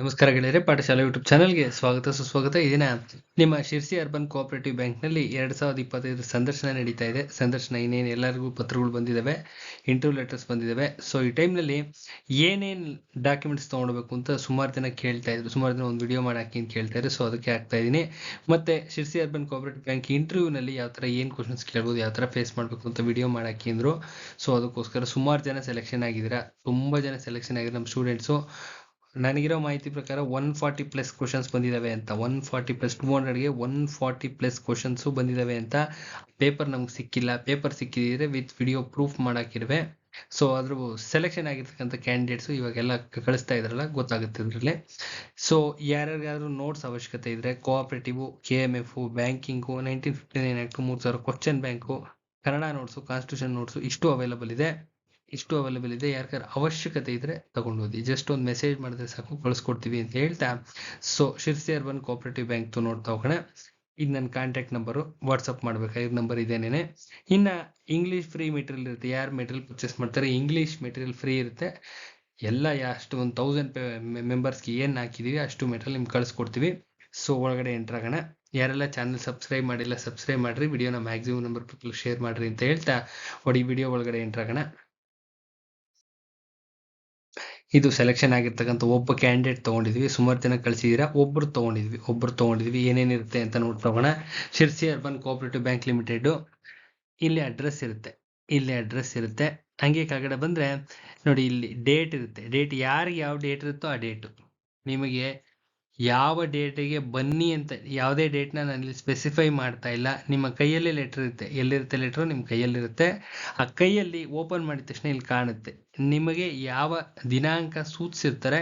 ನಮಸ್ಕಾರ ಗೆಳೆಯರೆ, ಪಾಠಶಾಲೆ ಯೂಟ್ಯೂಬ್ ಚಾನಲ್ಗೆ ಸ್ವಾಗತ, ಸುಸ್ವಾಗತ. ಈ ದಿನ ನಿಮ್ಮ ಶಿರ್ಸಿ ಅರ್ಬನ್ ಕೋಆಪರೇಟಿವ್ ಬ್ಯಾಂಕ್ನಲ್ಲಿ ಎರಡು ಸಾವಿರದ ಇಪ್ಪತ್ತೈದು ಸಂದರ್ಶನ ನಡೀತಾ ಇದೆ. ಸಂದರ್ಶನ ಇನ್ನೇನು ಎಲ್ಲರಿಗೂ ಪತ್ರಗಳು ಬಂದಿದ್ದಾವೆ ಇಂಟರ್ವ್ಯೂ ಲೆಟರ್ಸ್ ಬಂದಿದ್ದಾವೆ ಸೊ ಈ ಟೈಮ್ನಲ್ಲಿ ಏನೇನು ಡಾಕ್ಯುಮೆಂಟ್ಸ್ ತೊಗೊಳ್ಬೇಕು ಅಂತ ಸುಮಾರು ಜನ ಕೇಳ್ತಾ ಇದ್ರು. ಸುಮಾರು ಜನ ಒಂದು ವಿಡಿಯೋ ಮಾಡಿ ಹಾಕಿ ಅಂತ ಕೇಳ್ತಾ ಇದ್ರು. ಸೊ ಅದಕ್ಕೆ ಆಗ್ತಾ ಇದ್ದೀನಿ ಮತ್ತೆ ಶಿರ್ಸಿ ಅರ್ಬನ್ ಕೋಆಪರೇಟಿವ್ ಬ್ಯಾಂಕ್ ಇಂಟರ್ವ್ಯೂನಲ್ಲಿ ಯಾವ ಥರ ಏನು ಕ್ವಶನ್ಸ್ ಕೇಳ್ಬೋದು, ಯಾವ ಥರ ಫೇಸ್ ಮಾಡಬೇಕು ಅಂತ ವಿಡಿಯೋ ಮಾಡಿ ಹಾಕಿ ಅಂದರು. ಸೊ ಅದಕ್ಕೋಸ್ಕರ ಸುಮಾರು ಜನ ಸೆಲೆಕ್ಷನ್ ಆಗಿದ್ದೀರಾ. ತುಂಬ ಜನ ಸೆಲೆಕ್ಷನ್ ಆಗಿದೆ ನಮ್ಮ ಸ್ಟೂಡೆಂಟ್ಸು ನನಗಿರೋ ಮಾಹಿತಿ ಪ್ರಕಾರ ಒನ್ ಫಾರ್ಟಿ ಪ್ಲಸ್ ಕ್ವಶನ್ಸ್ ಬಂದಿದ್ದಾವೆ ಅಂತ. ಒನ್ ಫಾರ್ಟಿ ಪ್ಲಸ್ ಟೂ ಹಂಡ್ರೆಡ್ಗೆ ಒನ್ ಫಾರ್ಟಿ ಪ್ಲಸ್ ಕ್ವಶನ್ಸು ಬಂದಿದ್ದಾವೆ ಅಂತ. ಪೇಪರ್ ನಮ್ಗೆ ಸಿಕ್ಕಿಲ್ಲ. ಪೇಪರ್ ಸಿಕ್ಕಿದ್ರೆ ವಿತ್ ವಿಡಿಯೋ ಪ್ರೂಫ್ ಮಾಡಾಕಿರುವೆ ಸೊ ಅದ್ರ ಸೆಲೆಕ್ಷನ್ ಆಗಿರ್ತಕ್ಕಂಥ ಕ್ಯಾಂಡಿಡೇಟ್ಸು ಇವಾಗೆಲ್ಲ ಕಳಿಸ್ತಾ ಇದ್ರಲ್ಲ, ಗೊತ್ತಾಗುತ್ತೆ ಇದರಲ್ಲಿ. ಸೊ ಯಾರ್ಯಾರಿಗಾದ್ರೂ ನೋಟ್ಸ್ ಅವಶ್ಯಕತೆ ಇದ್ರೆ cooperative K M F banking nineteen fifty nine act ಮೂರು ಸಾವಿರ question bank Kannada notes constitution notes ಇಷ್ಟು ಅವೈಲಬಲ್ ಇದೆ. ಇಷ್ಟು ಅವೈಲೇಬಲ್ ಇದೆ. ಯಾರ್ಗಾರ ಅವಶ್ಯಕತೆ ಇದ್ರೆ ತಗೊಂಡು ಜಸ್ಟ್ ಒಂದು ಮೆಸೇಜ್ ಮಾಡಿದ್ರೆ ಸಾಕು, ಕಳಿಸ್ಕೊಡ್ತೀವಿ ಅಂತ ಹೇಳ್ತಾ. So Sirsi urban cooperative bank ನೋಡ್ತಾ ಹೋಗೋಣ. ಇದು ನನ್ನ ಕಾಂಟ್ಯಾಕ್ಟ್ ನಂಬರು ವಾಟ್ಸಪ್ ಮಾಡ್ಬೇಕಾಗಿರೋ ನಂಬರ್ ಇದೇನೇನೆ ಇನ್ನು ಇಂಗ್ಲೀಷ್ ಫ್ರೀ ಮೆಟೀರಿಯಲ್ ಇರುತ್ತೆ. ಯಾರು ಮೆಟೀರಿಯಲ್ ಪರ್ಚೇಸ್ ಮಾಡ್ತಾರೆ? ಇಂಗ್ಲೀಷ್ ಮೆಟೀರಿಯಲ್ ಫ್ರೀ ಇರುತ್ತೆ. ಎಲ್ಲ ಅಷ್ಟು ಒಂದು ತೌಸಂಡ್ ಮೆಂಬರ್ಸ್ಗೆ ಏನು ಹಾಕಿದೀವಿ, ಅಷ್ಟು ಮೆಟೀರಿಯಲ್ ನಿಮ್ಗೆ ಕಳಿಸ್ಕೊಡ್ತೀವಿ. ಸೊ ಒಳಗಡೆ ಎಂಟರ್ ಆಗೋಣ. ಯಾರೆಲ್ಲ ಚಾನಲ್ ಸಬ್ಸ್ಕ್ರೈಬ್ ಮಾಡಿಲ್ಲ ಸಬ್ಸ್ಕ್ರೈಬ್ ಮಾಡಿರಿ. ವಿಡಿಯೋನ ಮ್ಯಾಕ್ಸಿಮಮ್ ನಂಬರ್ ಪೀಪಲ್ ಶೇರ್ ಮಾಡಿರಿ ಅಂತ ಹೇಳ್ತಾ. ಒಡಿ ವಿಡಿಯೋ ಒಳಗಡೆ ಎಂಟರ್ ಆಗೋಣ. ಇದು ಸೆಲೆಕ್ಷನ್ ಆಗಿರ್ತಕ್ಕಂಥ ಒಬ್ಬ ಕ್ಯಾಂಡಿಡೇಟ್ ತೊಗೊಂಡಿದ್ವಿ. ಸುಮಾರು ಜನ ಕಳಿಸಿದ್ದೀರಾ ಒಬ್ಬರು ತಗೊಂಡಿದ್ವಿ. ಒಬ್ಬರು ತೊಗೊಂಡಿದ್ವಿ. ಏನೇನಿರುತ್ತೆ ಅಂತ ನೋಡ್ತಾ Sirsi urban cooperative bank limited ಇಲ್ಲಿ ಅಡ್ರೆಸ್ ಇರುತ್ತೆ. ಇಲ್ಲಿ ಅಡ್ರೆಸ್ ಇರುತ್ತೆ. ಹಂಗೆ ಕೆಳಗಡೆ ಬಂದರೆ, ನೋಡಿ ಇಲ್ಲಿ ಡೇಟ್ ಇರುತ್ತೆ. ಡೇಟ್ ಯಾರಿಗೆ ಯಾವ ಡೇಟ್ ಇರುತ್ತೋ ಆ ಡೇಟು ನಿಮಗೆ ಯಾವ ಡೇಟಿಗೆ ಬನ್ನಿ ಅಂತ, ಯಾವುದೇ ಡೇಟ್ನ ನಾನು ಸ್ಪೆಸಿಫೈ ಮಾಡ್ತಾ ಇಲ್ಲ. ನಿಮ್ಮ ಕೈಯಲ್ಲೇ ಲೆಟ್ರ್ ಇರುತ್ತೆ. ಎಲ್ಲಿರುತ್ತೆ ಲೆಟ್ರು ನಿಮ್ಮ ಕೈಯಲ್ಲಿರುತ್ತೆ. ಆ ಕೈಯಲ್ಲಿ ಓಪನ್ ಮಾಡಿದ ತಕ್ಷಣ ಇಲ್ಲಿ ಕಾಣುತ್ತೆ. ನಿಮಗೆ ಯಾವ ದಿನಾಂಕ ಸೂಚಿಸಿರ್ತಾರೆ,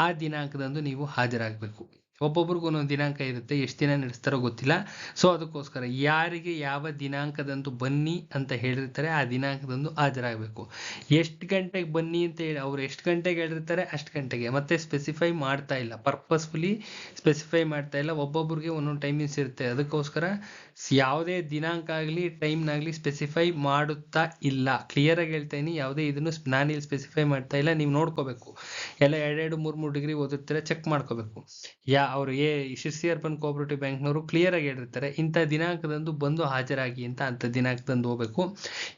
ಆ ದಿನಾಂಕದಂದು ನೀವು ಹಾಜರಾಗಬೇಕು. ಒಬ್ಬೊಬ್ರಿಗೂ ಒಂದೊಂದು ದಿನಾಂಕ ಇರುತ್ತೆ, ಎಷ್ಟು ದಿನ ನಡೆಸ್ತಾರೋ ಗೊತ್ತಿಲ್ಲ. ಸೊ ಅದಕ್ಕೋಸ್ಕರ ಯಾರಿಗೆ ಯಾವ ದಿನಾಂಕದಂದು ಬನ್ನಿ ಅಂತ ಹೇಳಿರ್ತಾರೆ, ಆ ದಿನಾಂಕದಂದು ಹಾಜರಾಗಬೇಕು. ಎಷ್ಟು ಗಂಟೆಗೆ ಬನ್ನಿ ಅಂತ ಹೇಳಿ, ಅವ್ರು ಎಷ್ಟು ಗಂಟೆಗೆ ಹೇಳಿರ್ತಾರೆ, ಅಷ್ಟು ಗಂಟೆಗೆ. ಮತ್ತೆ ಸ್ಪೆಸಿಫೈ ಮಾಡ್ತಾ ಇಲ್ಲ ಪರ್ಪಸ್ಫುಲಿ ಸ್ಪೆಸಿಫೈ ಮಾಡ್ತಾ ಇಲ್ಲ. ಒಬ್ಬೊಬ್ರಿಗೆ ಒಂದೊಂದು ಟೈಮಿಂಗ್ಸ್ ಇರುತ್ತೆ. ಅದಕ್ಕೋಸ್ಕರ ಯಾವುದೇ ದಿನಾಂಕ ಆಗಲಿ ಟೈಮ್ನಾಗಲಿ ಸ್ಪೆಸಿಫೈ ಮಾಡುತ್ತಾ ಇಲ್ಲ. ಕ್ಲಿಯರಾಗಿ ಹೇಳ್ತಾ ಇದೀನಿ, ಯಾವುದೇ ಇದನ್ನು ನಾನು ಇಲ್ಲಿ ಸ್ಪೆಸಿಫೈ ಮಾಡ್ತಾ ಇಲ್ಲ, ನೀವು ನೋಡ್ಕೋಬೇಕು. ಎಲ್ಲ ಎರಡೆರಡು, ಮೂರು ಮೂರು ಡಿಗ್ರಿ ಓದಿರ್ತಾರೆ ಚೆಕ್ ಮಾಡ್ಕೋಬೇಕು. ಯಾ, ಅವರು ಏ ಶಿರ್ಸಿ ಅರ್ಬನ್ ಕೋಆಪರೇಟಿವ್ ಬ್ಯಾಂಕ್ನವರು ಕ್ಲಿಯರ್ ಆಗಿ ಹೇಳಿರ್ತಾರೆ, ಇಂಥ ದಿನಾಂಕದಂದು ಬಂದು ಹಾಜರಾಗಿ ಅಂತ ಅಂಥ ದಿನಾಂಕದಂದು ಹೋಗ್ಬೇಕು.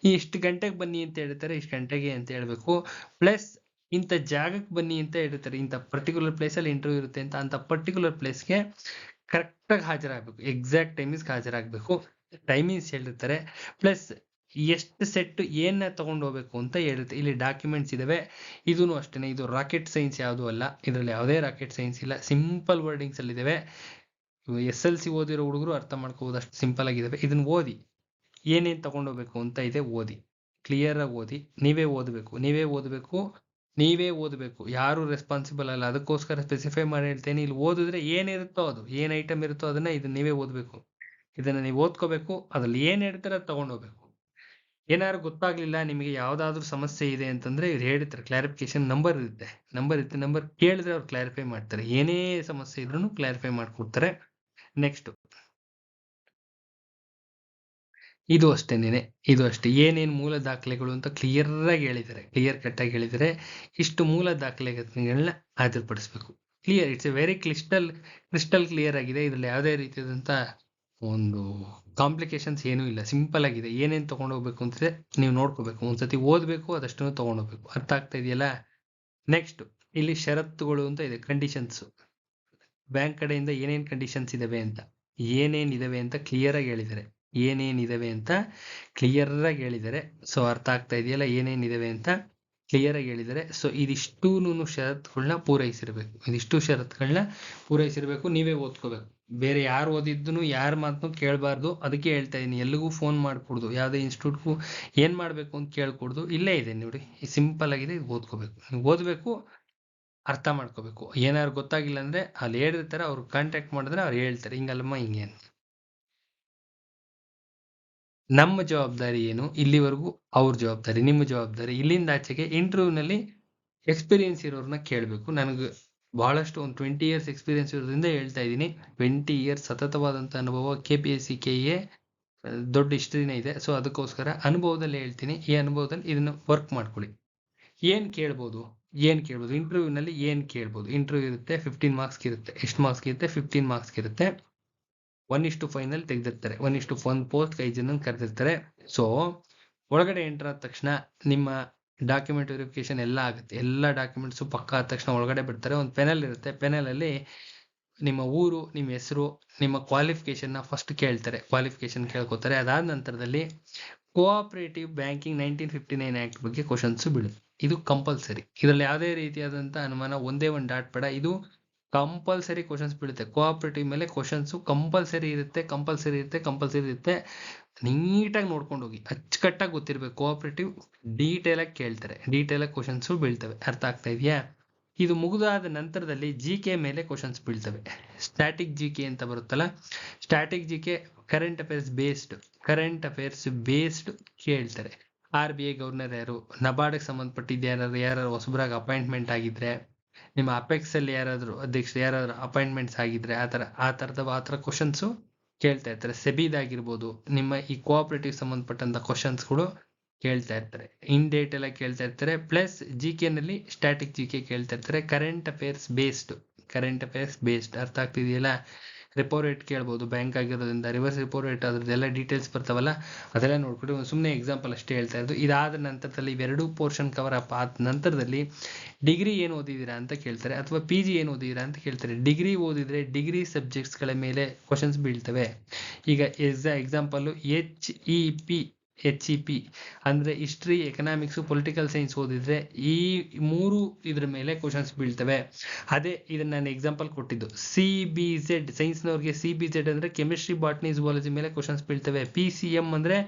ಈ ಇಷ್ಟು ಗಂಟೆಗೆ ಬನ್ನಿ ಅಂತ ಹೇಳ್ತಾರೆ, ಇಷ್ಟು ಗಂಟೆಗೆ ಅಂತ ಹೇಳ್ಬೇಕು. ಪ್ಲಸ್ ಇಂಥ ಜಾಗಕ್ಕೆ ಬನ್ನಿ ಅಂತ ಹೇಳಿರ್ತಾರೆ ಇಂಥ ಪರ್ಟಿಕ್ಯುಲರ್ ಪ್ಲೇಸಲ್ಲಿ ಇಂಟರ್ವ್ಯೂ ಇರುತ್ತೆ ಅಂತ, ಅಂಥ ಪರ್ಟಿಕ್ಯುಲರ್ ಪ್ಲೇಸ್ಗೆ ಕರೆಕ್ಟಾಗಿ ಹಾಜರಾಗಬೇಕು ಎಕ್ಸಾಕ್ಟ್ ಟೈಮಿಂಗ್ಸ್ ಹಾಜರಾಗಬೇಕು. ಟೈಮಿಂಗ್ಸ್ ಹೇಳಿರ್ತಾರೆ. ಪ್ಲಸ್ ಎಷ್ಟು ಸೆಟ್ ಏನ ತಗೊಂಡು ಹೋಗ್ಬೇಕು ಅಂತ ಹೇಳುತ್ತೆ. ಇಲ್ಲಿ ಡಾಕ್ಯುಮೆಂಟ್ಸ್ ಇದಾವೆ. ಇದೂ ಅಷ್ಟೇ ಇದು ರಾಕೆಟ್ ಸೈನ್ಸ್ ಯಾವುದೂ ಅಲ್ಲ. ಇದರಲ್ಲಿ ಯಾವುದೇ ರಾಕೆಟ್ ಸೈನ್ಸ್ ಇಲ್ಲ. ಸಿಂಪಲ್ ವರ್ಡಿಂಗ್ಸ್ ಅಲ್ಲಿ ಇದಾವೆ. ಎಸ್ ಎಲ್ ಸಿ ಓದಿರೋ ಹುಡುಗರು ಅರ್ಥ ಮಾಡ್ಕೋಬೋದು ಅಷ್ಟು ಸಿಂಪಲ್ ಆಗಿದಾವೆ ಇದನ್ನ ಓದಿ. ಏನೇನು ತಗೊಂಡೋಗ್ಬೇಕು ಅಂತ ಇದೆ ಓದಿ. ಕ್ಲಿಯರ್ ಆಗಿ ಓದಿ. ನೀವೇ ಓದಬೇಕು. ನೀವೇ ಓದಬೇಕು. ನೀವೇ ಓದಬೇಕು. ಯಾರು ರೆಸ್ಪಾನ್ಸಿಬಲ್ ಅಲ್ಲ. ಅದಕ್ಕೋಸ್ಕರ ಸ್ಪೆಸಿಫೈ ಮಾಡಿ ಹೇಳ್ತೇನೆ. ಇಲ್ಲಿ ಓದಿದ್ರೆ ಏನಿರುತ್ತೋ ಅದು. ಏನ್ ಐಟಮ್ ಇರುತ್ತೋ ಅದನ್ನ ಇದನ್ನ ನೀವೇ ಓದಬೇಕು. ಇದನ್ನ ನೀವು ಓದ್ಕೋಬೇಕು. ಅದ್ರಲ್ಲಿ ಏನ್ ಹೇಳ್ತಾರೆ ಅದು ತಗೊಂಡೋಗ್ಬೇಕು. ಏನಾದ್ರು ಗೊತ್ತಾಗ್ಲಿಲ್ಲ, ನಿಮಗೆ ಯಾವ್ದಾದ್ರು ಸಮಸ್ಯೆ ಇದೆ ಅಂತಂದ್ರೆ ಇವ್ರು ಹೇಳ್ತಾರೆ ಕ್ಲಾರಿಫಿಕೇಶನ್ ನಂಬರ್ ಇರುತ್ತೆ. ನಂಬರ್ ಇರುತ್ತೆ ನಂಬರ್ ಕೇಳಿದ್ರೆ ಅವ್ರು ಕ್ಲಾರಿಫೈ ಮಾಡ್ತಾರೆ. ಏನೇ ಸಮಸ್ಯೆ ಇದ್ರೂ ಕ್ಲಾರಿಫೈ ಮಾಡ್ಕೊಡ್ತಾರೆ. ನೆಕ್ಸ್ಟ್ ಇದು ಅಷ್ಟೇನೆ, ಇದು ಅಷ್ಟೇ. ಏನೇನು ಮೂಲ ದಾಖಲೆಗಳು ಅಂತ ಕ್ಲಿಯರ್ ಆಗಿ ಹೇಳಿದ್ದಾರೆ. ಕ್ಲಿಯರ್ ಕಟ್ ಆಗಿ ಹೇಳಿದ್ದಾರೆ. ಇಷ್ಟು ಮೂಲ ದಾಖಲೆಗಳನ್ನ ಹಾಜರುಪಡಿಸ್ಬೇಕು clear it's a very crystal crystal clear ಆಗಿದೆ. ಇದರಲ್ಲಿ ಯಾವುದೇ ರೀತಿಯಾದಂಥ ಒಂದು ಕಾಂಪ್ಲಿಕೇಶನ್ಸ್ ಏನೂ ಇಲ್ಲ. ಸಿಂಪಲ್ ಆಗಿದೆ. ಏನೇನು ತಗೊಂಡು ಹೋಗ್ಬೇಕು ಅಂತಿದೆ ನೀವು ನೋಡ್ಕೋಬೇಕು. ಒಂದ್ಸತಿ ಓದಬೇಕು, ಅದಷ್ಟನ್ನು ತೊಗೊಂಡೋಗ್ಬೇಕು. ಅರ್ಥ ಆಗ್ತಾ ಇದೆಯಲ್ಲ? ನೆಕ್ಸ್ಟ್ ಇಲ್ಲಿ ಷರತ್ತುಗಳು ಅಂತ ಇದೆ ಕಂಡೀಷನ್ಸ್ ಬ್ಯಾಂಕ್ ಕಡೆಯಿಂದ ಏನೇನು ಕಂಡೀಷನ್ಸ್ ಇದಾವೆ ಅಂತ. ಏನೇನು ಇದಾವೆ ಅಂತ ಕ್ಲಿಯರ್ ಆಗಿ ಹೇಳಿದ್ದಾರೆ. ಏನೇನ್ ಇದಾವೆ ಅಂತ ಕ್ಲಿಯರ್ ಆಗಿ ಹೇಳಿದ್ದಾರೆ ಸೊ ಅರ್ಥ ಆಗ್ತಾ ಇದೆಯಲ್ಲ ಏನೇನಿದಾವೆ ಅಂತ ಕ್ಲಿಯರ್ ಆಗಿ ಹೇಳಿದ್ದಾರೆ ಸೊ ಇದಿಷ್ಟೂನು ಷರತ್ತುಗಳನ್ನ ಪೂರೈಸಿರ್ಬೇಕು. ಇದಿಷ್ಟು ಷರತ್ತುಗಳನ್ನ ಪೂರೈಸಿರ್ಬೇಕು, ನೀವೇ ಓದ್ಕೋಬೇಕು. ಬೇರೆ ಯಾರು ಓದಿದ್ದನು, ಯಾರ ಮಾತನ್ನು ಕೇಳಬಾರ್ದು. ಅದಕ್ಕೆ ಹೇಳ್ತಾ ಇದೀನಿ ಎಲ್ಲಿಗೂ ಫೋನ್ ಮಾಡ್ಕೊಡ್ದು. ಯಾವುದೇ ಇನ್ಸ್ಟಿಟ್ಯೂಟ್ಗೂ ಏನು ಮಾಡಬೇಕು ಅಂತ ಕೇಳ್ಕೊಡ್ದು. ಇಲ್ಲೇ ಇದೆ ನೋಡಿ ಸಿಂಪಲ್ ಆಗಿದೆ, ಓದ್ಕೋಬೇಕು. ನೀವು ಓದಬೇಕು, ಅರ್ಥ ಮಾಡ್ಕೋಬೇಕು. ಏನಾದ್ರು ಗೊತ್ತಾಗಿಲ್ಲ ಅಂದರೆ ಅಲ್ಲಿ ಹೇಳಿರ್ತಾರೆ ಅವ್ರು ಕಾಂಟ್ಯಾಕ್ಟ್ ಮಾಡಿದ್ರೆ ಅವ್ರು ಹೇಳ್ತಾರೆ, ಹಿಂಗಲ್ಲಮ್ಮ, ಹಿಂಗೆ ನಮ್ಮ ಜವಾಬ್ದಾರಿ ಏನು? ಇಲ್ಲಿವರೆಗೂ ಅವ್ರ ಜವಾಬ್ದಾರಿ, ನಿಮ್ಮ ಜವಾಬ್ದಾರಿ. ಇಲ್ಲಿಂದ ಆಚೆಗೆ ಇಂಟರ್ವ್ಯೂನಲ್ಲಿ ಎಕ್ಸ್ಪೀರಿಯನ್ಸ್ ಇರೋರನ್ನ ಕೇಳಬೇಕು. ನನಗೆ ಬಹಳಷ್ಟು ಒಂದು ಟ್ವೆಂಟಿ ಇಯರ್ಸ್ ಎಕ್ಸ್ಪೀರಿಯನ್ಸ್ ಇರೋದ್ರಿಂದ ಹೇಳ್ತಾ ಇದ್ದೀನಿ. ಟ್ವೆಂಟಿ ಇಯರ್ಸ್ ಸತತವಾದಂಥ ಅನುಭವ K P S C K A ದೊಡ್ಡ ಹಿಸ್ಟ್ರಿನೇ ಇದೆ. ಸೊ ಅದಕ್ಕೋಸ್ಕರ ಅನುಭವದಲ್ಲಿ ಹೇಳ್ತೀನಿ. ಈ ಅನುಭವದಲ್ಲಿ ಇದನ್ನ ವರ್ಕ್ ಮಾಡ್ಕೊಳ್ಳಿ. ಏನು ಕೇಳ್ಬೋದು? ಏನು ಕೇಳ್ಬೋದು? ಇಂಟರ್ವ್ಯೂನಲ್ಲಿ ಏನು ಕೇಳ್ಬೋದು? ಇಂಟರ್ವ್ಯೂ ಇರುತ್ತೆ ಫಿಫ್ಟೀನ್ ಮಾರ್ಕ್ಸ್ ಇರುತ್ತೆ. ಎಷ್ಟು ಮಾರ್ಕ್ಸ್ ಇರುತ್ತೆ? ಫಿಫ್ಟೀನ್ ಮಾರ್ಕ್ಸ್ ಇರುತ್ತೆ. ಒನ್ ಇಷ್ಟು ಫೈನಲ್ ತೆಗೆದಿರ್ತಾರೆ. ಒನ್ ಇಷ್ಟು ಫೋನ್ ಪೋಸ್ಟ್ ಐದು ಜನ ಕರೆದಿರ್ತಾರೆ. ಸೊ ಒಳಗಡೆ ಎಂಟರ್ ಆದ ತಕ್ಷಣ ನಿಮ್ಮ ಡಾಕ್ಯುಮೆಂಟ್ ವೆರಿಫಿಕೇಶನ್ ಎಲ್ಲ ಆಗುತ್ತೆ. ಎಲ್ಲ ಡಾಕ್ಯುಮೆಂಟ್ಸು ಪಕ್ಕ ಆದ ತಕ್ಷಣ ಒಳಗಡೆ ಬಿಡ್ತಾರೆ. ಒಂದು ಪೆನಲ್ ಇರುತ್ತೆ. ಪೆನಲಲ್ಲಿ ನಿಮ್ಮ ಊರು, ನಿಮ್ಮ ಹೆಸರು, ನಿಮ್ಮ ಕ್ವಾಲಿಫಿಕೇಶನ್ನ ಫಸ್ಟ್ ಕೇಳ್ತಾರೆ. ಕ್ವಾಲಿಫಿಕೇಶನ್ ಕೇಳ್ಕೊತಾರೆ. ಅದಾದ ನಂತರದಲ್ಲಿ cooperative banking nineteen fifty nine act ಬಗ್ಗೆ ಕ್ವಶನ್ಸು ಬೀಳುತ್ತೆ ಇದು ಕಂಪಲ್ಸರಿ ಇದರಲ್ಲಿ ಯಾವುದೇ ರೀತಿಯಾದಂಥ ಅನುಮಾನ, ಒಂದೇ ಒಂದು ಡಾಟ್ ಬೇಡ. ಇದು ಕಂಪಲ್ಸರಿ ಕ್ವಶನ್ಸ್ ಬೀಳುತ್ತೆ. ಕೋಆಪರೇಟಿವ್ ಮೇಲೆ ಕ್ವಶನ್ಸು ಕಂಪಲ್ಸರಿ ಇರುತ್ತೆ ಕಂಪಲ್ಸರಿ ಇರುತ್ತೆ ಕಂಪಲ್ಸರಿ ಇರುತ್ತೆ. ನೀಟಾಗಿ ನೋಡ್ಕೊಂಡು ಹೋಗಿ ಅಚ್ಚುಕಟ್ಟಾಗಿ ಗೊತ್ತಿರಬೇಕು. ಕೋಆಪರೇಟಿವ್ ಡೀಟೇಲಾಗಿ ಕೇಳ್ತಾರೆ. ಡೀಟೇಲಾಗಿ ಕ್ವಶನ್ಸು ಬೀಳ್ತವೆ. ಅರ್ಥ ಆಗ್ತಾ ಇದೆಯಾ? ಇದು ಮುಗಿದಾದ ನಂತರದಲ್ಲಿ ಜಿ ಕೆ ಮೇಲೆ ಕ್ವಶನ್ಸ್ ಬೀಳ್ತವೆ. ಸ್ಟ್ಯಾಟಿಕ್ ಜಿ ಕೆ ಅಂತ ಬರುತ್ತಲ್ಲ? Static G K current affairs based current affairs based ಕೇಳ್ತಾರೆ. ಆರ್ ಬಿ ಐ ಗವರ್ನರ್ ಯಾರು? ನಬಾರ್ಡ್ಗೆ ಸಂಬಂಧಪಟ್ಟಿದ್ದು ಯಾರು ಯಾರು ಹೊಸಬ್ರಾಗ ಅಪಾಯಿಂಟ್ಮೆಂಟ್ ಆಗಿದ್ರೆ? ನಿಮ್ಮ ಅಪೆಕ್ಸ್ ಅಲ್ಲಿ ಯಾರಾದ್ರೂ ಅಧ್ಯಕ್ಷ ಯಾರಾದ್ರೂ ಅಪಾಯಿಂಟ್ಮೆಂಟ್ಸ್ ಆಗಿದ್ರೆ ಆ ಥರ, ಆ ತರದ ಆ ಥರ ಕ್ವಶನ್ಸು ಕೇಳ್ತಾ ಇರ್ತಾರೆ. ಸೆಬಿದಾಗಿರ್ಬೋದು ನಿಮ್ಮ ಈ ಕೋಆಪರೇಟಿವ್ ಸಂಬಂಧಪಟ್ಟಂತ ಕ್ವಶನ್ಸ್ಗಳು ಕೇಳ್ತಾ ಇರ್ತಾರೆ. ಇನ್ ಡೇಟ್ ಎಲ್ಲ ಕೇಳ್ತಾ ಇರ್ತಾರೆ. ಪ್ಲಸ್ ಜಿ ನಲ್ಲಿ ಸ್ಟ್ಯಾಟಿಕ್ ಜಿ ಕೆ ಕೇಳ್ತಾ ಇರ್ತಾರೆ. Current affairs based current affairs based ಅರ್ಥ ಆಗ್ತಿದೆಯಲ್ಲ? ರೆಪೋ ರೇಟ್ ಕೇಳ್ಬೋದು ಬ್ಯಾಂಕ್ ಆಗಿರೋದ್ರಿಂದ ರಿವರ್ಸ್ ರೆಪೋ ರೇಟ್ ಅದ್ರದ್ದೆಲ್ಲ ಡೀಟೇಲ್ಸ್ ಬರ್ತಾವಲ್ಲ, ಅದೆಲ್ಲ ನೋಡ್ಕೊಂಡು ಸುಮ್ಮನೆ ಎಕ್ಸಾಂಪಲ್ ಅಷ್ಟೇ ಹೇಳ್ತಾ ಇರೋದು. ಇದಾದ ನಂತರದಲ್ಲಿ ಇವೆರಡೂ ಪೋರ್ಷನ್ ಕವರ್ ಅಪ್ ಆದ ನಂತರದಲ್ಲಿ ಡಿಗ್ರಿ ಏನು ಓದಿದ್ದೀರಾ ಅಂತ ಕೇಳ್ತಾರೆ, ಅಥವಾ ಪಿ ಜಿ ಏನು ಓದಿದ್ದೀರಾ ಅಂತ ಕೇಳ್ತಾರೆ. ಡಿಗ್ರಿ ಓದಿದರೆ ಡಿಗ್ರಿ ಸಬ್ಜೆಕ್ಟ್ಸ್ಗಳ ಮೇಲೆ ಕ್ವಶನ್ಸ್ ಬೀಳ್ತವೆ. ಈಗ ಎಕ್ಸಾ example H E P H E P ಅಂದರೆ ಹಿಸ್ಟ್ರಿ ಎಕನಾಮಿಕ್ಸು ಪೊಲಿಟಿಕಲ್ ಸೈನ್ಸ್ ಓದಿದ್ರೆ ಈ ಮೂರು ಇದ್ರ ಮೇಲೆ ಕ್ವಶನ್ಸ್ ಬೀಳ್ತವೆ. ಅದೇ ಇದನ್ನು ನಾನು ಎಕ್ಸಾಂಪಲ್ ಕೊಟ್ಟಿದ್ದು. ಸಿ ಬಿ ಝೆಡ್ ಸೈನ್ಸ್ನವ್ರಿಗೆ ಸಿ ಬಿ ಝೆಡ್ ಅಂದರೆ ಕೆಮಿಸ್ಟ್ರಿ ಬಾಟ್ನಿ ಜುವಾಲಜಿ ಮೇಲೆ ಕ್ವಶನ್ಸ್ ಬೀಳ್ತವೆ. ಪಿ ಸಿ ಎಂ ಅಂದರೆ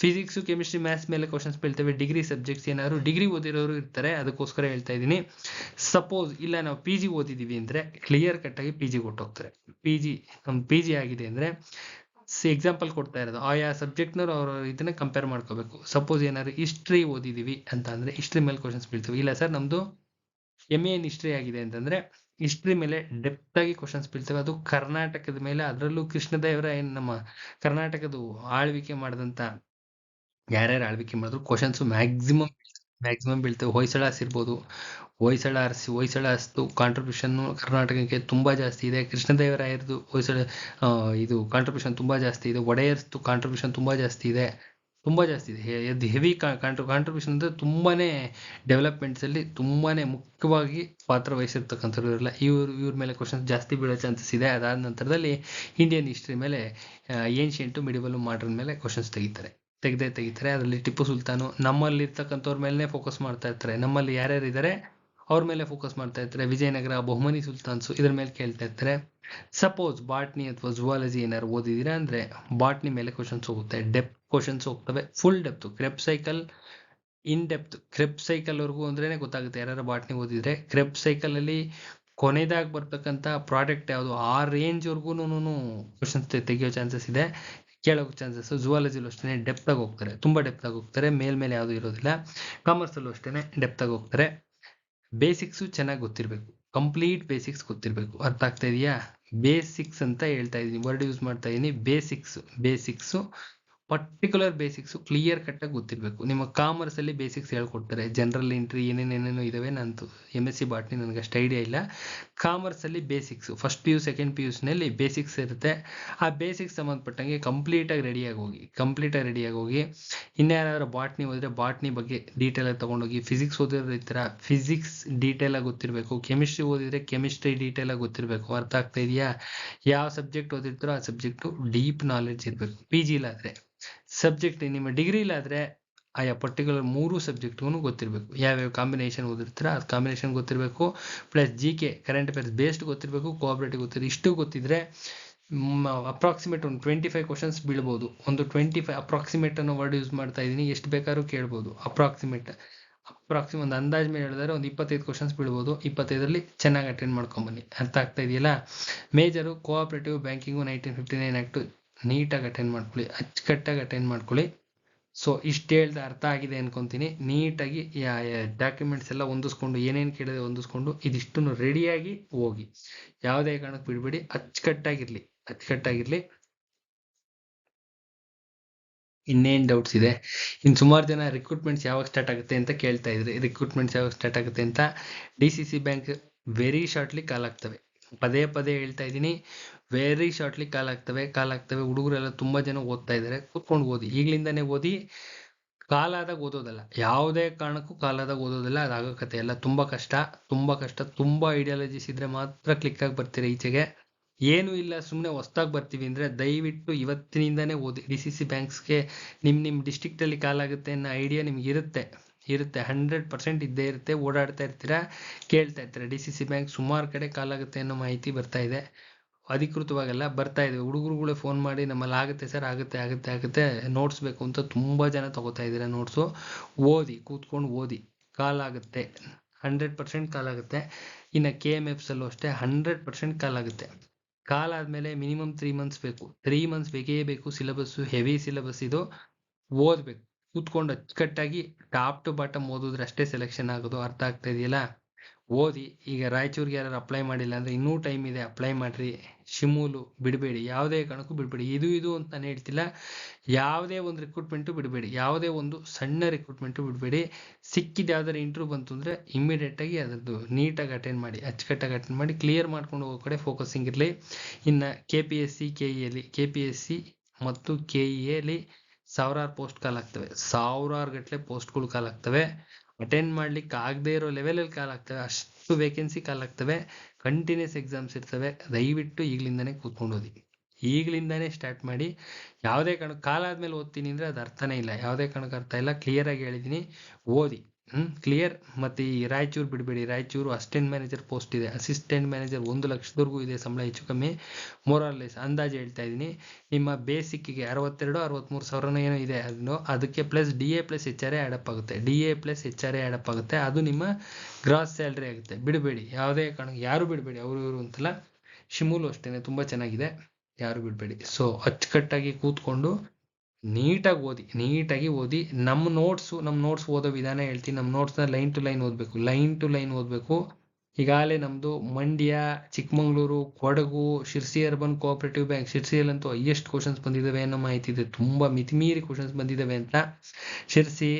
ಫಿಸಿಕ್ಸು ಕೆಮಿಸ್ಟ್ರಿ ಮ್ಯಾಥ್ಸ್ ಮೇಲೆ ಕ್ವಶನ್ಸ್ ಬೀಳ್ತವೆ. ಡಿಗ್ರಿ ಸಬ್ಜೆಕ್ಟ್ಸ್ ಏನಾದ್ರು ಡಿಗ್ರಿ ಓದಿರೋರು ಇರ್ತಾರೆ, ಅದಕ್ಕೋಸ್ಕರ ಹೇಳ್ತಾ ಇದ್ದೀನಿ. ಸಪೋಸ್ ಇಲ್ಲ ನಾವು ಪಿ ಜಿ ಓದಿದ್ದೀವಿ ಅಂದರೆ ಕ್ಲಿಯರ್ ಕಟ್ಟಾಗಿ ಪಿ ಜಿ ಕೊಟ್ಟೋಗ್ತಾರೆ. ಪಿ ಜಿ ನಮ್ಮ ಪಿ ಜಿ ಆಗಿದೆ ಅಂದರೆ ಎಕ್ಸಾಂಪಲ್ ಕೊಡ್ತಾ ಇರೋದು. ಆಯಾ ಸಬ್ಜೆಕ್ಟ್ನವ್ರು ಅವ್ರ ಇದನ್ನ ಕಂಪೇರ್ ಮಾಡ್ಕೋಬೇಕು. ಸಪೋಸ್ ಏನಾದ್ರು ಹಿಸ್ಟ್ರಿ ಓದಿದೀವಿ ಅಂತ ಅಂದ್ರೆ ಹಿಸ್ಟ್ರಿ ಮೇಲೆ ಕ್ವಶನ್ಸ್ ಬೀಳ್ತವೆ. ಇಲ್ಲ ಸರ್ ನಮ್ದು ಎಂ ಎನ್ ಹಿಸ್ಟ್ರಿ ಆಗಿದೆ ಅಂತಂದ್ರೆ ಹಿಸ್ಟ್ರಿ ಮೇಲೆ ಡೆಪ್ತ್ ಆಗಿ ಕ್ವಶನ್ಸ್ ಬೀಳ್ತವೆ. ಅದು ಕರ್ನಾಟಕದ ಮೇಲೆ, ಅದರಲ್ಲೂ ಕೃಷ್ಣದೇವರ ಏನು ನಮ್ಮ ಕರ್ನಾಟಕದ ಆಳ್ವಿಕೆ ಮಾಡಿದಂತ ಯಾರ್ಯಾರು ಆಳ್ವಿಕೆ ಮಾಡಿದ್ರು ಕ್ವಶನ್ಸ್ ಮ್ಯಾಕ್ಸಿಮಮ್ ಮ್ಯಾಕ್ಸಿಮಮ್ ಬೀಳ್ತೇವೆ. ಹೊಯ್ಸಳಾಸ್ ಇರ್ಬೋದು ಹೊಯ್ಸಳ ಅರಸಿ, ಹೊಯ್ಸಳ ಅಸ್ತು ಕಾಂಟ್ರಿಬ್ಯೂಷನ್ ಕರ್ನಾಟಕಕ್ಕೆ ತುಂಬಾ ಜಾಸ್ತಿ ಇದೆ. ಕೃಷ್ಣದೇವರಾಯರದು ಹೊಯ್ಸಳ ಇದು ಕಾಂಟ್ರಿಬ್ಯೂಷನ್ ತುಂಬಾ ಜಾಸ್ತಿ ಇದೆ. ಒಡೆಯರ್ಸ್ದು ಕಾಂಟ್ರಿಬ್ಯೂಷನ್ ತುಂಬಾ ಜಾಸ್ತಿ ಇದೆ. ತುಂಬಾ ಜಾಸ್ತಿ ಇದೆ. ಅದು ಹೆವಿ ಕಾಂಟ್ರಿಬ್ಯೂಷನ್ ಅಂದ್ರೆ ತುಂಬಾನೇ ಡೆವಲಪ್ಮೆಂಟ್ಸ್ ಅಲ್ಲಿ ತುಂಬಾನೇ ಮುಖ್ಯವಾಗಿ ಪಾತ್ರ ವಹಿಸಿರ್ತಕ್ಕಂಥವ್ರು ಇರಲ್ಲ ಇವ್ರ ಇವ್ರ ಮೇಲೆ ಕ್ವಶನ್ಸ್ ಜಾಸ್ತಿ ಬೀಳೋ ಚಾನ್ಸಸ್ ಇದೆ. ಅದಾದ ನಂತರದಲ್ಲಿ ಇಂಡಿಯನ್ ಹಿಸ್ಟ್ರಿ ಮೇಲೆ ಏನ್ಷಿಯಂಟು ಮಿಡಿವಲ್ ಮಾಡರ್ನ್ ಮೇಲೆ ಕ್ವಶನ್ಸ್ ತೆಗಿತಾರೆ. ತೆಗೆದೇ ತೆಗಿತಾರೆ. ಅದರಲ್ಲಿ ಟಿಪ್ಪು ಸುಲ್ತಾನು ನಮ್ಮಲ್ಲಿ ಇರ್ತಕ್ಕಂಥವ್ರ ಮೇಲೆ ಫೋಕಸ್ ಮಾಡ್ತಾ ಇರ್ತಾರೆ. ನಮ್ಮಲ್ಲಿ ಯಾರ್ಯಾರು ಇದ್ದಾರೆ ಅವ್ರ ಮೇಲೆ ಫೋಕಸ್ ಮಾಡ್ತಾ ಇದ್ರೆ ವಿಜಯನಗರ, ಬಹುಮನಿ ಸುಲ್ತಾನ್ಸು ಇದ್ರ ಮೇಲೆ ಕೇಳ್ತಾ ಇದ್ರೆ ಸಪೋಸ್ ಬಾಟ್ನಿ ಅಥವಾ ಜುವಾಲಜಿ ಏನಾದ್ರು ಓದಿದೀರಾ ಅಂದ್ರೆ ಬಾಟ್ನಿ ಮೇಲೆ ಕ್ವಶನ್ಸ್ ಹೋಗುತ್ತೆ. ಡೆಪ್ ಕ್ವಶನ್ಸ್ ಹೋಗ್ತವೆ. Full depth Krebs cycle in depth Krebs cycle ವರ್ಗೂ ಅಂದ್ರೇನೆ ಗೊತ್ತಾಗುತ್ತೆ. ಯಾರು ಬಾಟ್ನಿ ಓದಿದ್ರೆ ಕ್ರೆಪ್ ಸೈಕಲ್ ಅಲ್ಲಿ ಕೊನೆದಾಗಿ ಬರ್ತಕ್ಕಂತ ಪ್ರಾಡಕ್ಟ್ ಯಾವುದು? ಆ ರೇಂಜ್ ವರ್ಗು ಕ್ವಶನ್ಸ್ ತೆಗಿಯೋ ಚಾನ್ಸಸ್ ಇದೆ. ಕೇಳೋ ಚಾನ್ಸಸ್ ಜುವಾಲಜಿಲೂ ಅಷ್ಟೇ ಡೆಪ್ತ್ ಆಗಿ ಹೋಗ್ತಾರೆ. ತುಂಬಾ ಡೆಪ್ತ್ ಆಗಿ ಹೋಗ್ತಾರೆ. ಮೇಲ್ಮೇಲೆ ಯಾವುದು ಇರೋದಿಲ್ಲ. ಕಾಮರ್ಸಲ್ಲೂ ಅಷ್ಟೇ ಡೆಪ್ತಾಗಿ ಹೋಗ್ತಾರೆ. ಬೇಸಿಕ್ಸು ಚೆನ್ನಾಗಿ ಗೊತ್ತಿರಬೇಕು. ಕಂಪ್ಲೀಟ್ ಬೇಸಿಕ್ಸ್ ಗೊತ್ತಿರಬೇಕು. ಅರ್ಥ ಆಗ್ತಾ ಇದೆಯಾ? ಬೇಸಿಕ್ಸ್ ಅಂತ ಹೇಳ್ತಾ ಇದ್ದೀನಿ ವರ್ಡ್ ಯೂಸ್ ಮಾಡ್ತಾ ಇದ್ದೀನಿ basics basics particular basics clear ಕಟ್ಟಾಗಿ ಗೊತ್ತಿರಬೇಕು. ನಿಮ್ಮ ಕಾಮರ್ಸ್ ಅಲ್ಲಿ ಬೇಸಿಕ್ಸ್ ಹೇಳ್ಕೊಡ್ತಾರೆ. ಜನರಲ್ ಎಂಟ್ರಿ ಏನೇನೇನೇನೋ ಇದಾವೆ ನಾನು ಎಂ ಎಸ್ ಸಿ ಬಾಟ್ನಿ ನನಗೆ ಅಷ್ಟು ಐಡಿಯಾ ಇಲ್ಲ. ಕಾಮರ್ಸ್ ಅಲ್ಲಿ basics first P U second P ನಲ್ಲಿ ಬೇಸಿಕ್ಸ್ ಇರುತ್ತೆ. ಆ ಬೇಸಿಕ್ಸ್ ಸಂಬಂಧಪಟ್ಟಂಗೆ ಕಂಪ್ಲೀಟಾಗಿ ರೆಡಿಯಾಗಿ ಹೋಗಿ ಕಂಪ್ಲೀಟಾಗಿ ರೆಡಿಯಾಗಿ ಹೋಗಿ. ಇನ್ಯಾರಾದ್ರೂ ಬಾಟ್ನಿ ಓದಿದ್ರೆ ಬಾಟ್ನಿ ಬಗ್ಗೆ ಡೀಟೇಲ್ ಆಗಿ ತಗೊಂಡೋಗಿ ಫಿಸಿಕ್ಸ್ ಓದಿರೋ ಈ ಥರ ಫಿಸಿಕ್ಸ್ ಡೀಟೇಲ್ ಆಗಿ ಗೊತ್ತಿರಬೇಕು. ಕೆಮಿಸ್ಟ್ರಿ ಓದಿದ್ರೆ ಕೆಮಿಸ್ಟ್ರಿ ಡೀಟೇಲ್ ಆಗಿ ಗೊತ್ತಿರಬೇಕು. ಅರ್ಥ ಆಗ್ತಾ ಇದೆಯಾ? ಯಾವ ಸಬ್ಜೆಕ್ಟ್ ಓದಿರ್ತಾರೋ ಆ ಸಬ್ಜೆಕ್ಟು ಡೀಪ್ ನಾಲೆಡ್ಜ್ ಇರಬೇಕು. ಪಿ ಜಿಲಾದ್ರೆ ಸಬ್ಜೆಕ್ಟ್ ನಿಮ್ಮ ಡಿಗ್ರಿ ಇಲ್ಲಾದರೆ ಆಯಾ ಪರ್ಟಿಕ್ಯುಲರ್ ಮೂರು ಸಬ್ಜೆಕ್ಟ್ಗೂ ಗೊತ್ತಿರಬೇಕು. ಯಾವ್ಯಾವ ಕಾಂಬಿನೇಷನ್ ಓದಿರ್ತೀರ, ಅದು ಕಾಂಬಿನೇಷನ್ ಗೊತ್ತಿರಬೇಕು plus G K current affairs based ಗೊತ್ತಿರಬೇಕು ಕೋಆಪರೇಟಿವ್ ಗೊತ್ತಿರೋ ಇಷ್ಟು ಗೊತ್ತಿದ್ರೆ ಅಪ್ರಾಕ್ಸಿಮೇಟ್ ಒಂದು ಟ್ವೆಂಟಿ ಫೈವ್ ಕ್ವಶನ್ಸ್ ಬೀಳ್ಬೋದು. ಒಂದು ಟ್ವೆಂಟಿ ಫೈವ್ ಅಪ್ರಾಕ್ಸಿಮೇಟ್ ಅನ್ನೋ ವರ್ಡ್ ಯೂಸ್ ಮಾಡ್ತಾ ಇದ್ದೀನಿ, ಎಷ್ಟು ಬೇಕಾದ್ರೂ ಕೇಳ್ಬೋದು. ಅಪ್ರಾಕ್ಸಿಮೇಟ್ ಅಪ್ರಾಕ್ಸಿಮ್ ಒಂದು ಅಂದಾಜ್ ಮೇಲೆ ಹೇಳಿದ್ರೆ ಒಂದು ಇಪ್ಪತ್ತೈದು ಕ್ವಶನ್ಸ್ ಬೀಳ್ಬೋದು. ಇಪ್ಪತ್ತೈದರಲ್ಲಿ ಚೆನ್ನಾಗಿ ಅಟೆಂಡ್ ಮಾಡ್ಕೊಂಬನ್ನಿ ಅರ್ಥ ಆಗ್ತಾ ಇದೆಯಲ್ಲ? Major cooperative banking nineteen fifty nine act ನೀಟಾಗಿ ಅಟೆಂಡ್ ಮಾಡ್ಕೊಳ್ಳಿ, ಅಚ್ಚುಕಟ್ಟಾಗಿ ಅಟೆಂಡ್ ಮಾಡ್ಕೊಳ್ಳಿ. ಸೊ ಇಷ್ಟು ಹೇಳ್ದೆ ಅರ್ಥ ಆಗಿದೆ ಅನ್ಕೊಂತೀನಿ. ನೀಟಾಗಿ ಡಾಕ್ಯುಮೆಂಟ್ಸ್ ಎಲ್ಲ ಹೊಂದಿಸ್ಕೊಂಡು, ಏನೇನು ಕೇಳಿದೆ ಹೊಂದಿಸ್ಕೊಂಡು, ಇದಿಷ್ಟನ್ನು ರೆಡಿಯಾಗಿ ಹೋಗಿ. ಯಾವುದೇ ಕಾರಣಕ್ಕೆ ಬಿಡಬೇಡಿ, ಅಚ್ಚುಕಟ್ಟಾಗಿರಲಿ ಅಚ್ಚುಕಟ್ಟಾಗಿರಲಿ. ಇನ್ನೇನು ಡೌಟ್ಸ್ ಇದೆ? ಇನ್ನು ಸುಮಾರು ಜನ ರಿಕ್ರೂಟ್ಮೆಂಟ್ಸ್ ಯಾವಾಗ ಸ್ಟಾರ್ಟ್ ಆಗುತ್ತೆ ಅಂತ ಕೇಳ್ತಾ ಇದ್ರಿ. ರಿಕ್ರೂಟ್ಮೆಂಟ್ಸ್ ಯಾವಾಗ ಸ್ಟಾರ್ಟ್ ಆಗುತ್ತೆ ಅಂತ D C C bank very shortly call ಆಗ್ತವೆ. ಪದೇ ಪದೇ ಹೇಳ್ತಾ ಇದ್ದೀನಿ ವೆರಿ ಶಾರ್ಟ್ಲಿ ಕಾಲ್ ಆಗ್ತವೆ ಕಾಲ್ ಆಗ್ತವೆ. ಹುಡುಗರೆಲ್ಲ ತುಂಬ ಜನ ಓದ್ತಾ ಇದ್ದಾರೆ, ಕೂತ್ಕೊಂಡು ಓದಿ. ಈಗಲಿಂದನೇ ಓದಿ ಕಾಲಾದಾಗ ಓದೋದಲ್ಲ. ಯಾವುದೇ ಕಾರಣಕ್ಕೂ ಕಾಲಾದಾಗ ಓದೋದಿಲ್ಲ ಅದಾಗೋ ಕತೆ ಎಲ್ಲ ತುಂಬ ಕಷ್ಟ ತುಂಬ ಕಷ್ಟ. ತುಂಬ ಐಡಿಯಾಲಜೀಸ್ ಇದ್ರೆ ಮಾತ್ರ ಕ್ಲಿಕ್ ಆಗಿ ಬರ್ತೀರಾ ಈಚೆಗೆ. ಏನು ಇಲ್ಲ ಸುಮ್ಮನೆ ಹೊಸ್ದಾಗಿ ಬರ್ತೀವಿ ಅಂದ್ರೆ ದಯವಿಟ್ಟು ಇವತ್ತಿನಿಂದನೇ ಓದಿ. ಡಿ ಸಿ ಸಿ ಬ್ಯಾಂಕ್ಸ್ಗೆ ನಿಮ್ಮ ನಿಮ್ಮ ಡಿಸ್ಟಿಕ್ಟಲ್ಲಿ ಕಾಲಾಗುತ್ತೆ ಅನ್ನೋ ಐಡಿಯಾ ನಿಮ್ಗೆ ಇರುತ್ತೆ. ಇರುತ್ತೆ. ಹಂಡ್ರೆಡ್ ಪರ್ಸೆಂಟ್ ಇದ್ದೇ ಇರುತ್ತೆ. ಓಡಾಡ್ತಾ ಇರ್ತೀರಾ? ಕೇಳ್ತಾ ಇರ್ತೀರಾ? ಡಿ ಸಿ ಸಿ ಬ್ಯಾಂಕ್ ಸುಮಾರು ಕಡೆ ಕಾಲಾಗುತ್ತೆ ಅನ್ನೋ ಮಾಹಿತಿ ಬರ್ತಾ ಇದೆ. ಅಧಿಕೃತವಾಗೆಲ್ಲ ಬರ್ತಾ ಇದೆ. ಹುಡುಗರುಗಳೇ ಫೋನ್ ಮಾಡಿ, ನಮ್ಮಲ್ಲಿ ಆಗುತ್ತೆ ಸರ್, ಆಗುತ್ತೆ ಆಗುತ್ತೆ ಆಗುತ್ತೆ. ನೋಟ್ಸ್ ಬೇಕು ಅಂತ ತುಂಬ ಜನ ತಗೋತಾ ಇದ್ದೀರಾ ನೋಟ್ಸು ಓದಿ, ಕೂತ್ಕೊಂಡು ಓದಿ. ಕಾಲ್ ಆಗುತ್ತೆ. ಹಂಡ್ರೆಡ್ ಪರ್ಸೆಂಟ್ ಕಾಲ್ ಆಗುತ್ತೆ. ಇನ್ನು ಕೆ ಎಂ ಎಫ್ಸಲ್ಲೂ ಅಷ್ಟೇ ಹಂಡ್ರೆಡ್ ಪರ್ಸೆಂಟ್ ಕಾಲ್ ಆಗುತ್ತೆ. ಕಾಲ್ ಆದಮೇಲೆ ಮಿನಿಮಮ್ ತ್ರೀ ಮಂತ್ಸ್ ಬೇಕು. ತ್ರೀ ಮಂತ್ಸ್ ಬೇಕೇ ಬೇಕು. ಸಿಲೆಬಸ್ಸು ಹೆವಿ ಸಿಲೆಬಸ್ ಇದು. ಓದಬೇಕು. ಕೂತ್ಕೊಂಡು ಅಚ್ಚುಕಟ್ಟಾಗಿ ಟಾಪ್ ಟು ಬಾಟಮ್ ಓದಿದ್ರೆ ಅಷ್ಟೇ ಸೆಲೆಕ್ಷನ್ ಆಗೋದು ಅರ್ಥ ಆಗ್ತಾ ಇದೆಯಲ್ಲ? ಓದಿ, ಈಗ ರಾಯಚೂರಿಗೆ ಯಾರು ಅಪ್ಲೈ ಮಾಡಿಲ್ಲ ಅಂದ್ರೆ ಇನ್ನೂ ಟೈಮ್ ಇದೆ ಅಪ್ಲೈ ಮಾಡ್ರಿ. ಶಿಮೂಲು ಬಿಡಬೇಡಿ, ಯಾವುದೇ ಕಾರಣಕ್ಕೂ ಬಿಡಬೇಡಿ. ಇದು ಇದು ಅಂತ ನಾನು ಹೇಳ್ತಿಲ್ಲ. ಯಾವುದೇ ಒಂದು ರಿಕ್ರೂಟ್ಮೆಂಟು ಬಿಡಬೇಡಿ, ಯಾವುದೇ ಒಂದು ಸಣ್ಣ ರಿಕ್ರೂಟ್ಮೆಂಟು ಬಿಡಬೇಡಿ. ಸಿಕ್ಕಿದ ಯಾವ್ದಾರು ಇಂಟರ್ವ್ಯೂ ಬಂತು ಅಂದರೆ ಇಮ್ಮಿಡಿಯೇಟಾಗಿ ಅದರದ್ದು ನೀಟಾಗಿ ಅಟೆಂಡ್ ಮಾಡಿ, ಅಚ್ಚುಕಟ್ಟಾಗಿ ಅಟೆಂಡ್ ಮಾಡಿ ಕ್ಲಿಯರ್ ಮಾಡ್ಕೊಂಡು ಹೋಗೋ ಕಡೆ ಫೋಕಸಿಂಗ್ ಇರಲಿ. ಇನ್ನು K P S C K E ಎಲ್ಲಿ ಕೆ ಪಿ ಎಸ್ ಸಿ ಮತ್ತು ಕೆ ಇ ಎಲ್ಲಿ ಸಾವಿರಾರು ಪೋಸ್ಟ್ ಕಾಲ್ ಆಗ್ತವೆ. ಸಾವಿರಾರು ಗಟ್ಟಲೆ ಪೋಸ್ಟ್ಗಳು ಕಾಲ್ ಆಗ್ತವೆ. ಅಟೆಂಡ್ ಮಾಡ್ಲಿಕ್ಕೆ ಆಗದೆ ಇರೋ ಲೆವೆಲಲ್ಲಿ ಕಾಲ್ ಆಗ್ತವೆ. ಅಷ್ಟು ವೇಕೆನ್ಸಿ ಕಾಲ್ ಆಗ್ತವೆ. ಕಂಟಿನ್ಯೂಸ್ ಎಕ್ಸಾಮ್ಸ್ ಇರ್ತವೆ. ದಯವಿಟ್ಟು ಈಗಲಿಂದನೇ ಕೂತ್ಕೊಂಡು ಓದಿ. ಈಗಲಿಂದನೇ ಸ್ಟಾರ್ಟ್ ಮಾಡಿ. ಯಾವುದೇ ಕಣಕ್ಕೆ ಕಾಲಾದ್ಮೇಲೆ ಓದ್ತೀನಿ ಅಂದರೆ ಅದು ಅರ್ಥನೇ ಇಲ್ಲ. ಯಾವುದೇ ಕಾರಣಕ್ಕೆ ಅರ್ಥ ಇಲ್ಲ. ಕ್ಲಿಯರಾಗಿ ಹೇಳಿದ್ದೀನಿ ಓದಿ. ಹ್ಮ್ ಕ್ಲಿಯರ್ ಮತ್ತೆ ಈ ರಾಯಚೂರು ಬಿಡಬೇಡಿ. ರಾಯಚೂರು ಅಸಿಸ್ಟೆಂಟ್ ಮ್ಯಾನೇಜರ್ ಪೋಸ್ಟ್ ಇದೆ. ಅಸಿಸ್ಟೆಂಟ್ ಮ್ಯಾನೇಜರ್ ಒಂದು ಲಕ್ಷದವರೆಗೂ ಇದೆ ಸಂಬಳ ಹೆಚ್ಚು ಕಮ್ಮಿ. ಮೋರಲ್ಲೆಸ್ ಅಂದಾಜು ಹೇಳ್ತಾ ಇದ್ದೀನಿ. ನಿಮ್ಮ ಬೇಸಿಕ್ಗೆ ಅರವತ್ತೆರಡು ಅರವತ್ತ್ಮೂರು ಸಾವಿರನೋ ಏನೋ ಇದೆ ಅದನ್ನು ಅದಕ್ಕೆ plus D A plus H R A add up ಆಗುತ್ತೆ. D A plus H R A add up ಆಗುತ್ತೆ. ಅದು ನಿಮ್ಮ ಗ್ರಾಸ್ ಸ್ಯಾಲ್ರಿ ಆಗುತ್ತೆ. ಬಿಡಬೇಡಿ. ಯಾವುದೇ ಕಾರಣಕ್ಕೆ ಯಾರು ಬಿಡಬೇಡಿ. ಅವರು ಇವರು ಅಂತಲ್ಲ. ಶಿಮೂಲು ಅಷ್ಟೇ ತುಂಬ ಚೆನ್ನಾಗಿದೆ. ಯಾರು ಬಿಡಬೇಡಿ. ಸೊ ಅಚ್ಚುಕಟ್ಟಾಗಿ ಕೂತ್ಕೊಂಡು ನೀಟಾಗಿ ಓದಿ ನೀಟಾಗಿ ಓದಿ, ನಮ್ಮ ನೋಟ್ಸು ನಮ್ಮ ನೋಟ್ಸ್ ಓದೋ ವಿಧಾನ ಹೇಳ್ತೀನಿ. ನಮ್ಮ ನೋಟ್ಸ್ನ ಲೈನ್ ಟು ಲೈನ್ ಓದಬೇಕು. ಲೈನ್ ಟು ಲೈನ್ ಓದಬೇಕು. ಈಗಾಗಲೇ ನಮ್ಮದು Mandya, Chikkamagaluru, Kodagu, Sirsi urban cooperative bank ಶಿರ್ಸಿಯಲ್ಲಂತೂ highest questions ಬಂದಿದ್ದಾವೆ ಅನ್ನೋ ಮಾಹಿತಿ ಇದೆ. ತುಂಬ ಮಿತಿಮೀರಿ ಕ್ವಶನ್ಸ್ ಬಂದಿದ್ದಾವೆ ಅಂತ. ಶಿರ್ಸಿ,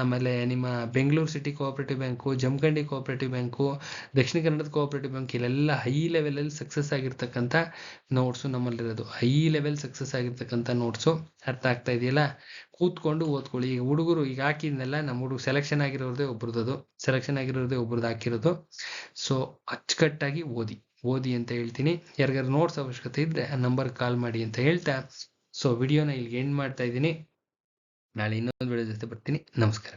ಆಮೇಲೆ ನಿಮ್ಮ Bengaluru city cooperative bank Jamkhandi cooperative bank ದಕ್ಷಿಣ ಕನ್ನಡದ ಕೋಆಪರೇಟಿವ್ ಬ್ಯಾಂಕ್ ಇಲ್ಲೆಲ್ಲ ಹೈ ಲೆವೆಲಲ್ಲಿ ಸಕ್ಸಸ್ ಆಗಿರ್ತಕ್ಕಂಥ ನೋಟ್ಸು ನಮ್ಮಲ್ಲಿರೋದು. ಹೈ ಲೆವೆಲ್ ಸಕ್ಸಸ್ ಆಗಿರ್ತಕ್ಕಂಥ ನೋಟ್ಸು ಅರ್ಥ ಆಗ್ತಾ ಇದೆಯಲ್ಲ? ಕೂತ್ಕೊಂಡು ಓದ್ಕೊಳ್ಳಿ. ಈಗ ಹುಡುಗರು ಈಗ ಹಾಕಿದ್ನೆಲ್ಲ ನಮ್ಮ ಹುಡುಗ ಸೆಲೆಕ್ಷನ್ ಆಗಿರೋದೇ ಒಬ್ರದ್ದು ಸೆಲೆಕ್ಷನ್ ಆಗಿರೋದೇ ಒಬ್ರದ್ದು ಹಾಕಿರೋದು. ಸೊ ಅಚ್ಚುಕಟ್ಟಾಗಿ ಓದಿ ಓದಿ ಅಂತ ಹೇಳ್ತೀನಿ. ಯಾರಿಗಾರು ನೋಟ್ಸ್ ಅವಶ್ಯಕತೆ ಇದ್ರೆ ಆ ನಂಬರ್ ಕಾಲ್ ಮಾಡಿ ಅಂತ ಹೇಳ್ತಾ. ಸೊ ವಿಡಿಯೋನ ಇಲ್ಲಿಗೆ ಎಂಡ್ ಮಾಡ್ತಾ ಇದ್ದೀನಿ. ನಾಳೆ ಇನ್ನೊಂದು ವಿಡಿಯೋ ಜೊತೆ ಬರ್ತೀನಿ. ನಮಸ್ಕಾರ.